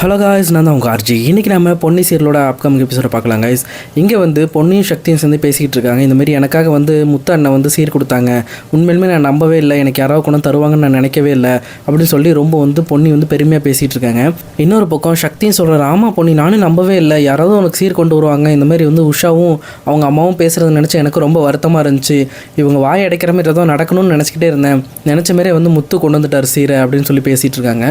Hello guys நான் தான் உங்கள் ஆர்ஜி இன்றைக்கி நம்ம பொன்னி சீரியலோட அப்கமிங் எபிசோட பார்க்கலாம் guys. இங்கே வந்து பொன்னியும் சக்தியும் சேர்ந்து பேசிக்கிட்டு இருக்காங்க. இந்தமாரி எனக்காக வந்து முத்த அண்ணன் வந்து சீர் கொடுத்தாங்க. உண்மையிலுமே நான் நம்பவே இல்லை. எனக்கு யாராவது கொண்டு தருவாங்கன்னு நான் நினைக்கவே இல்லை. அப்படின்னு சொல்லி ரொம்ப வந்து பொன்னி வந்து பெருமையாக பேசிகிட்டு இருக்காங்க. இன்னொரு பக்கம் சக்தியும் சொல்கிற ஆமாம் பொன்னி நானும் நம்பவே இல்லை. யாராவது உனக்கு சீர் கொண்டு வருவாங்க. இந்தமாரி வந்து உஷாவும் அவங்க அம்மாவும் பேசுகிறத நினச்சி எனக்கு ரொம்ப வருத்தமாக இருந்துச்சு. இவங்க வாய் அடைக்கிற மாதிரி ஏதோ நடக்கணும்னு நினச்சிக்கிட்டே இருந்தேன். நினச்ச மாரி வந்து முத்து கொண்டு வந்துட்டார் சீரை அப்படின்னு சொல்லி பேசிகிட்டு இருக்காங்க.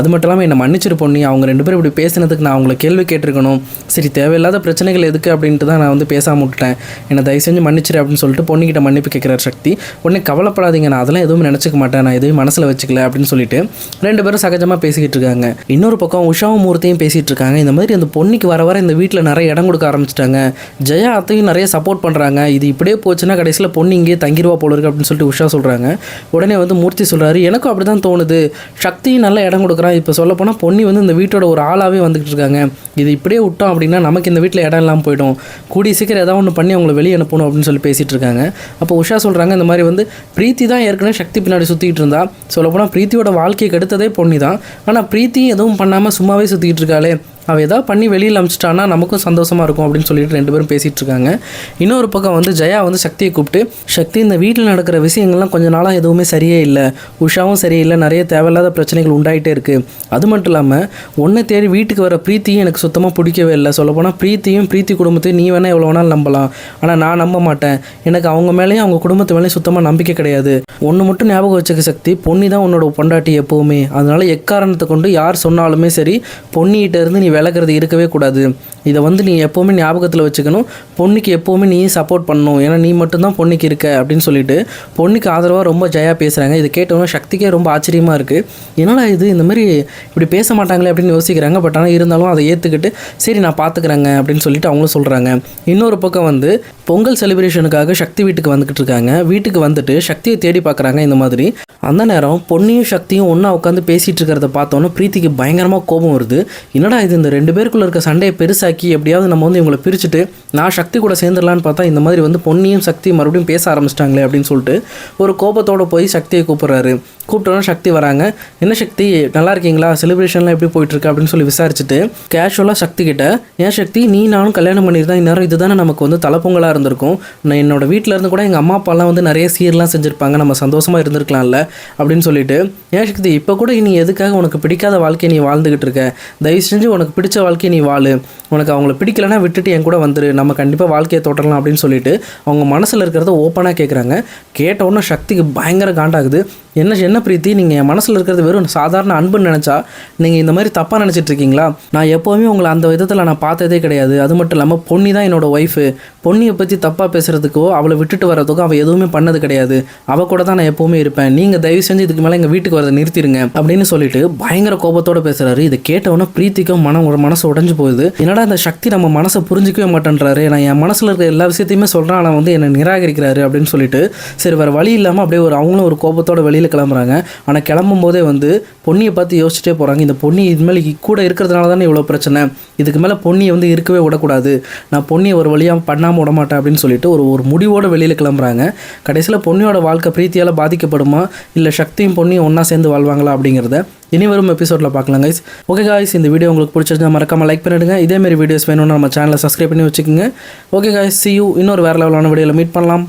அது மட்டும் இல்லாமல் என்னை மன்னிச்சிரு பொன்னி. அவங்க ரெண்டு பேரும் இப்படி பேசினதுக்கு நான் அவங்கள கேள்வி கேட்டிருக்கணும். சரி தேவையில்லாத பிரச்சனைகள் எதுக்கு அப்படின்ட்டு தான் நான் வந்து பேசாமல் விட்டுட்டேன். என்னை தயவு செஞ்சு மன்னிச்சிரு அப்படின்னு சொல்லிட்டு பொண்ணுக்கிட்ட மன்னிப்பு கேட்குறார் சக்தி. உடனே கவலைப்படாதீங்க நான் அதெல்லாம் எதுவும் நினச்சிக்க மாட்டேன். நான் எதுவும் மனசில் வச்சுக்கல அப்படின்னு சொல்லிட்டு ரெண்டு பேரும் சகஜமாக பேசிக்கிட்டு இருக்காங்க. இன்னொரு பக்கம் உஷாவும் மூர்த்தியும் பேசிகிட்டு இருக்காங்க. இந்த மாதிரி அந்த பொண்ணுக்கு வர வர இந்த வீட்டில் நிறைய இடம் கொடுக்க ஆரம்பிச்சிட்டாங்க. ஜெயா அத்தையும் நிறைய சப்போர்ட் பண்ணுறாங்க இது இப்படியே போச்சுன்னா கடைசியில் பொண்ணு இங்கேயே தங்கிடுவா போல இருக்கு அப்படின்னு சொல்லிட்டு உஷா சொல்கிறாங்க உடனே வந்து மூர்த்தி சொல்கிறாரு எனக்கும் அப்படி தான் தோணுது. சக்தியும் நல்ல இடம் கொடுக்குறான். இப்போ சொல்ல போனால் பொன்னி வந்து இந்த வீட்டோட ஒரு ஆளாகவே வந்துக்கிட்டு இருக்காங்க. இது இப்படியே விட்டோம் அப்படின்னா நமக்கு இந்த வீட்டில் இடம் இல்லாமல் போயிடும். கூடிய சீக்கிரம் ஏதாவது ஒன்று பண்ணி அவங்கள வெளியே அனுப்பணும் அப்படின்னு சொல்லி பேசிகிட்டு இருக்காங்க. அப்போ உஷா சொல்கிறாங்க இந்த மாதிரி வந்து பிரீத்தி தான் ஏற்கனவே சக்தி பின்னாடி சுற்றிக்கிட்டு இருந்தா. சொல்லப்போனால் பிரீத்தியோட வாழ்க்கையை கெடுத்ததே பொண்ணு தான் ஆனால் பிரீத்தி எதுவும் பண்ணாமல் சும்மாவே சுற்றிக்கிட்டு இருக்காளே. அவள் ஏதாவது பண்ணி வெளியில் அமிச்சிட்டானா நமக்கும் சந்தோஷமாக இருக்கும் அப்படின்னு சொல்லிட்டு ரெண்டு பேரும் பேசிகிட்டு இருக்காங்க. இன்னொரு பக்கம் வந்து ஜெயா வந்து சக்தியை கூப்பிட்டு சக்தி இந்த வீட்டில் நடக்கிற விஷயங்கள்லாம் கொஞ்ச நாளாக எதுவுமே சரியே இல்லை. உஷாவும் சரியில்லை நிறைய தேவையில்லாத பிரச்சனைகள் உண்டாயிட்டே இருக்குது அது மட்டும் இல்லாமல் ஒன்றை தேடி வீட்டுக்கு வர பிரீத்தியும் எனக்கு சுத்தமாக பிடிக்கவே இல்லை. சொல்லப்போனால் பிரீத்தியும் பிரீத்தி குடும்பத்தையும் நீ வேணால் எவ்வளோ வேணாலும் நம்பலாம். ஆனால் நான் நம்ப மாட்டேன். எனக்கு அவங்க மேலேயும் அவங்க குடும்பத்து மேலேயும் சுத்தமாக நம்பிக்கை கிடையாது. ஒன்று மட்டும் ஞாபகம் வச்சுக்க சக்தி பொன்னி தான் உன்னோட பொண்டாட்டி எப்போவுமே. அதனால எக்காரணத்தை கொண்டு யார் சொன்னாலுமே சரி பொன்னிகிட்டேருந்து நீ விலகிறது இருக்கவே கூடாது. இதை வந்து நீ எப்போவுமே ஞாபகத்தில் வச்சுக்கணும். பொண்ணுக்கு எப்போவுமே நீ சப்போர்ட் பண்ணணும். ஏன்னா நீ மட்டும்தான் பொண்ணுக்கு இருக்க அப்படின்னு சொல்லிட்டு பொண்ணுக்கு ஆதரவாக ரொம்ப ஜெயா பேசுகிறாங்க இதை கேட்டவொன்னே சக்திக்கே ரொம்ப ஆச்சரியமாக இருக்குது என்னடா இது? இந்த மாதிரி இப்படி பேச மாட்டாங்களே அப்படின்னு யோசிக்கிறாங்க. பட் ஆனால் இருந்தாலும் அதை ஏற்றுக்கிட்டு சரி நான் பார்த்துக்கிறேங்க அப்படின்னு சொல்லிட்டு அவங்களும் சொல்கிறாங்க இன்னொரு பக்கம் வந்து பொங்கல் செலிப்ரேஷனுக்காக சக்தி வீட்டுக்கு வந்துக்கிட்டு இருக்காங்க. வீட்டுக்கு வந்துட்டு சக்தியை தேடி பார்க்குறாங்க இந்த மாதிரி. அந்த நேரம் பொண்ணையும் சக்தியும் ஒன்றா உட்காந்து பேசிகிட்டு இருக்கிறத பார்த்தோன்னே பிரீத்திக்கு பயங்கரமாக கோபம் வருது. என்னடா இது? இந்த ரெண்டு பேருக்குள்ளே இருக்க சண்டையை பெருசாக்கி எப்படியாவது நம்ம வந்து இவங்களை பிரிச்சுட்டு நான் சக்தி கூட சேர்ந்துடலான்னு பார்த்தா இந்த மாதிரி வந்து பொன்னியும் சக்தி மறுபடியும் பேச ஆரம்பிச்சிட்டாங்களே அப்படின்னு சொல்லிட்டு ஒரு கோபத்தோட போய் சக்தியை கூப்பிட்றாரு. கூப்பிட்டோன்னா சக்தி வராங்க. என்ன சக்தி நல்லா இருக்கீங்களா? செலிப்ரேஷன்லாம் எப்படி போயிட்டுருக்கு? அப்படின்னு சொல்லி விசாரிச்சுட்டு கேஷுவலாக சக்தி கிட்ட ஏன் சக்தி நீ நானும் கல்யாணம் பண்ணியிருந்தா இந்நேரம் இதுதானே நமக்கு வந்து தலைப்பொங்கலாக இருந்திருக்கும்? நான் என்னோட வீட்டில் இருந்து கூட எங்கள் அம்மா அப்பாலாம் வந்து நிறைய சீர்லாம் செஞ்சுருப்பாங்க. நம்ம சந்தோஷமாக இருந்திருக்கலாம்ல? அப்படின்னு சொல்லிட்டு ஏன் சக்தி இப்போ கூட நீ எதுக்காக உனக்கு பிடிக்காத வாழ்க்கையை நீ வாழ்ந்துக்கிட்டு இருக்க? தயவு செஞ்சு உனக்கு பிடிச்ச வாழ்க்கையை நீ வாழு. உனக்கு அவங்கள பிடிக்கலனா விட்டுட்டு என் கூட வந்துரு. நம்ம கண்டிப்பாக வாழ்க்கையை தொடரலாம் அப்படின்னு சொல்லிட்டு அவங்க மனசில் இருக்கிறத ஓப்பனாக கேட்குறாங்க கேட்ட உடனே சக்திக்கு பயங்கர காண்டாகுது. என்ன என்ன பிரீத்தி நீங்கள் என் மனசில் இருக்கிறது வெறும் சாதாரண அன்புன்னு நினச்சா நீங்கள் இந்த மாதிரி தப்பாக நினச்சிட்டு இருக்கீங்களா? நான் எப்போவுமே உங்களை அந்த விதத்தில் நான் பார்த்ததே கிடையாது. அது மட்டும் இல்லாமல் பொன்னி தான் என்னோட ஒய்ஃபு பொன்னியை பற்றி தப்பாக பேசுகிறதுக்கோ அவளை விட்டுட்டு வர்றதுக்கோ அவள் எதுவுமே பண்ணது கிடையாது. அவள் கூட தான் நான் எப்போவுமே இருப்பேன். நீங்கள் தயவு செஞ்சு இதுக்கு மேலே எங்கள் வீட்டுக்கு வரதை நிறுத்திடுங்க அப்படின்னு சொல்லிட்டு பயங்கர கோபத்தோட பேசுகிறாரு இதை கேட்டவொன்னே பிரீத்திக்கும் மனம் ஒரு மனசு உடஞ்சு போகுது. என்னடா இந்த சக்தி நம்ம மனசை புரிஞ்சிக்கவே மாட்டேன்றாரு. நான் என் மனசில் இருக்கிற எல்லா விஷயத்தையுமே சொல்கிறேன் ஆனால் வந்து என்னை நிராகரிக்கிறாரு அப்படின்னு சொல்லிட்டு சரி வேறு வழி இல்லாமல் அப்படியே ஒரு அவங்களும் ஒரு கோபத்தோட வெளியில் கிளம்புறாங்க. ஆனால் கிளம்பும் போதே வந்து பொன்னியை பார்த்து யோசிச்சுட்டே போகிறாங்க இந்த பொன்னி இது மேலே கூட இருக்கிறதுனால தானே இவ்வளோ பிரச்சனை? இதுக்கு மேலே பொன்னியை வந்து இருக்கவே விடக்கூடாது. நான் பொன்னியை ஒரு வழியாக பண்ணாமல் விட மாட்டேன் அப்படின்னு சொல்லிட்டு ஒரு ஒரு முடிவோடு வெளியில் கிளம்புறாங்க. கடைசியில் பொன்னியோட வாழ்க்கை பிரீத்தியால் பாதிக்கப்படுமா? இல்லை சக்தியும் பொன்னியும் ஒன்றா சேர்ந்து வாழ்வாங்களா அப்படிங்கிறத இனி வரும் எபிசோடில் பார்க்கலாம் கைஸ் ஓகே காய்ஸ் இந்த வீடியோ உங்களுக்கு பிடிச்சிருந்தா மறக்காமல் லைக் பண்ணிடுங்க. இதேமாரி வீடியோஸ் வேணும்னு நம்ம சேனலை சப்ஸ்கிரைப் பண்ணி வச்சுக்கோங்க. ஓகே காய்ஸ் சி யூ இன்னொரு வேறு லெவலான வீடியோவில் மீட் பண்ணலாம்.